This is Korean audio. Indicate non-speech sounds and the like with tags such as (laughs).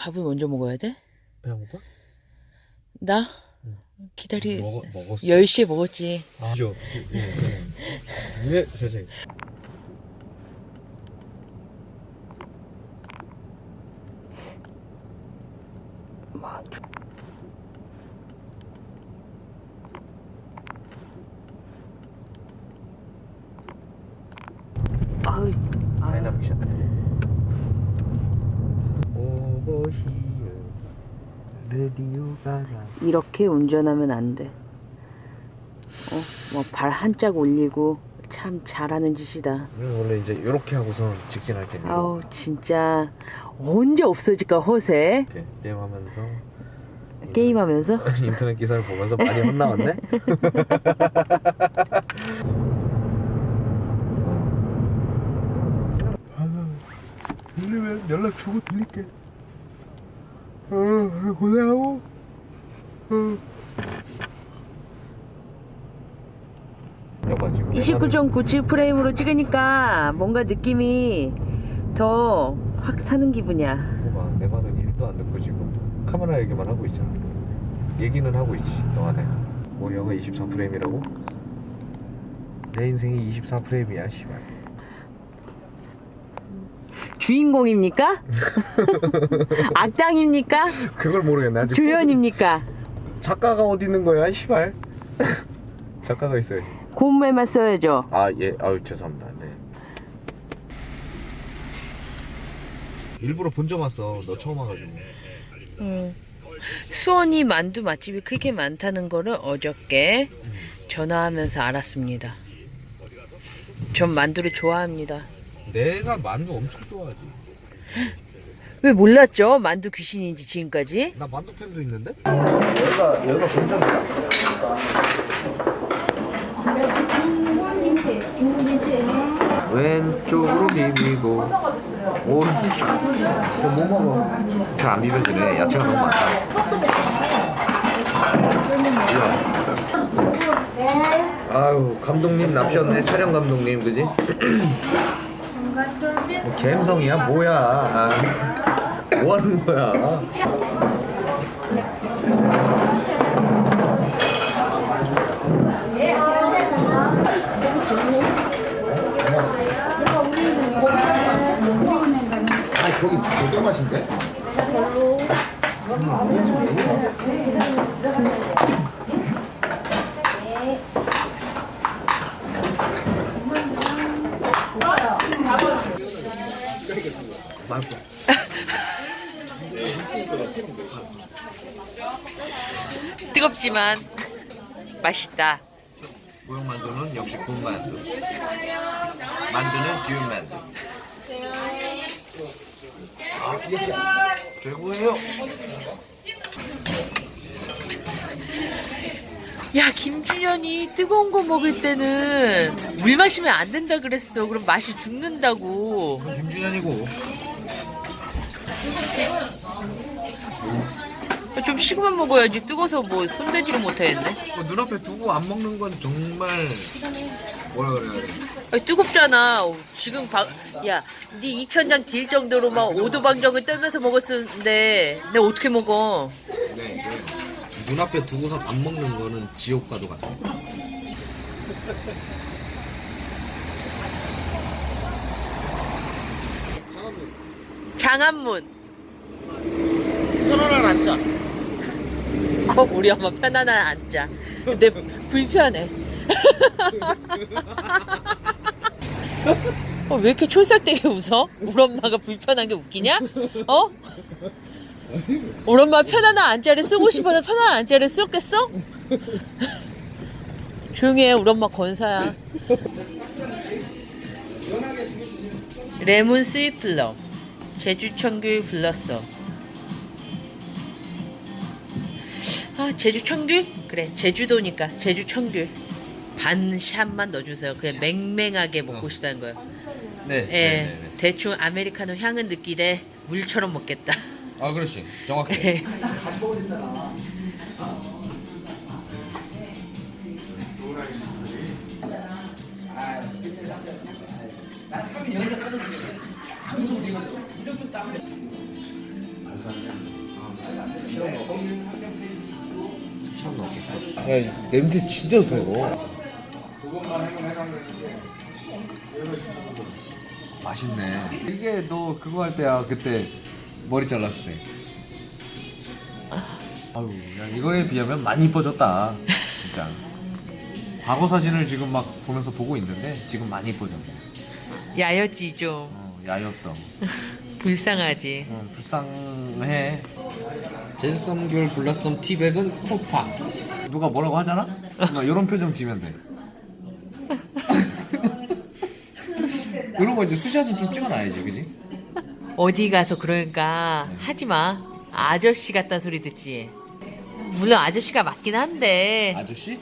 밥을 먼저 먹어야 돼? 배 안 고파? 나? 기다리 먹, 먹었어 10시에 먹었지 아, 죠 네, 선생님 아유 다이나믹샷 오버히어 레디오가 나 이렇게 운전하면 안 돼. 어, 뭐 발 한짝 올리고 참 잘하는 짓이다. 원래 이제 이렇게 하고선 직진할 때 아우 진짜 언제 없어질까 허세? 이렇게 게임하면서 게임하면서? (laughs) 인터넷 기사를 보면서 많이 혼나왔네? (laughs) 들리면 연락 주고 드릴게 어, 고생하고 어. 29.97 프레임으로 찍으니까 뭔가 느낌이 더 확 사는 기분이야. 뭐가 내 말은 1도 안 듣고 지금 카메라 얘기만 하고 있잖아 얘기는 하고 있지 너와 내가 뭐 영화 24프레임이라고? 내 인생이 24프레임이야 씨발 주인공입니까? (laughs) 악당입니까? 그걸 모르겠네 아직 조연입니까? 작가가 어디 있는 거야 씨발 (laughs) 작가가 있어야지 고음에만 써야죠. 아 예 아유 죄송합니다 네 일부러 본점 왔어 너 처음 와가지고 음. 수원이 만두 맛집이 그렇게 많다는 거를 어저께 전화하면서 알았습니다. 전 만두를 좋아합니다. 내가 만두 엄청 좋아하지 (laughs) 왜 몰랐죠? 만두 귀신인지 지금까지? 나 만두 팬도 있는데? 여기가 여기가 본점이야 왼쪽으로 비비고 오른쪽 뭐 먹어? 잘 안 비벼지네 야채가 너무 많다 이야. 아유 감독님 납셨네 촬영 감독님 그지? (laughs) 뭐 갬성이야 뭐야 아, 뭐 하는 거야 거기 되게 맛인데? 맛있어 (laughs) 뜨겁지만 맛있다. 모형 만두는 역시 군 만두 만두는 기운 만두 아, 최고예요 야 김준현이 뜨거운 거 먹을 때는 물 마시면 안 된다 그랬어. 그럼 맛이 죽는다고. 김준현이고 좀 식으면 먹어야지. 뜨거워서 뭐 손대지를 못하겠네. 뭐 눈앞에 두고 안 먹는 건 정말 뭐라 그래야 돼 아니, 뜨겁잖아. 어, 지금 방, 야, 네 익천장 딜 정도로 막 오도방정을 떨면서 먹었었는데 내가 어떻게 먹어? 네, 그 눈앞에 두고서 안 먹는 거는 지옥과도 같아 장안문. 앉자. 어, 우리 엄마 편안한 앉자. 근데 불편해. (laughs) 어, 왜 이렇게 촐싹되게 웃어? 우리 엄마가 불편한 게 웃기냐? 어? 우리 엄마 편안한 앉자를 쓰고 싶어서 편안한 앉자를 썼겠어? 조용히 해, 우리 엄마 건사야. 레몬 스위플러. 제주 청귤 불렀어. 아, 제주 청귤? 그래, 제주도니까 제주 청귤. 반 샷만 넣어주세요. 그냥 맹맹하게 먹고 싶다는 거예요. 네, 예, 대충 아메리카노 향은 느끼되 물처럼 먹겠다. 아 그렇지 정확해 예. 샵 넣을게 샵. 야 냄새 진짜 좋다 이거. 맛있네. 이게 너 그거 할 때야 그때 머리 잘랐을 때. 아유, 야 이거에 비하면 많이 이뻐졌다. 진짜. 과거 사진을 지금 막 보면서 보고 있는데 지금 많이 이뻐졌네. 야였지 좀 어, 야였어. (laughs) 불쌍하지 어, 불쌍해. 젠썸귤 블라썸 티백은 쿠파 누가 뭐라고 하잖아? 나 이런 표정 지면 돼. (laughs) 이런 거 이제 스샷은 좀 찍어놔야지, 그지? 어디 가서 그러니까 네. 하지 마. 아저씨 같다 소리 듣지. 물론 아저씨가 맞긴 한데 아저씨?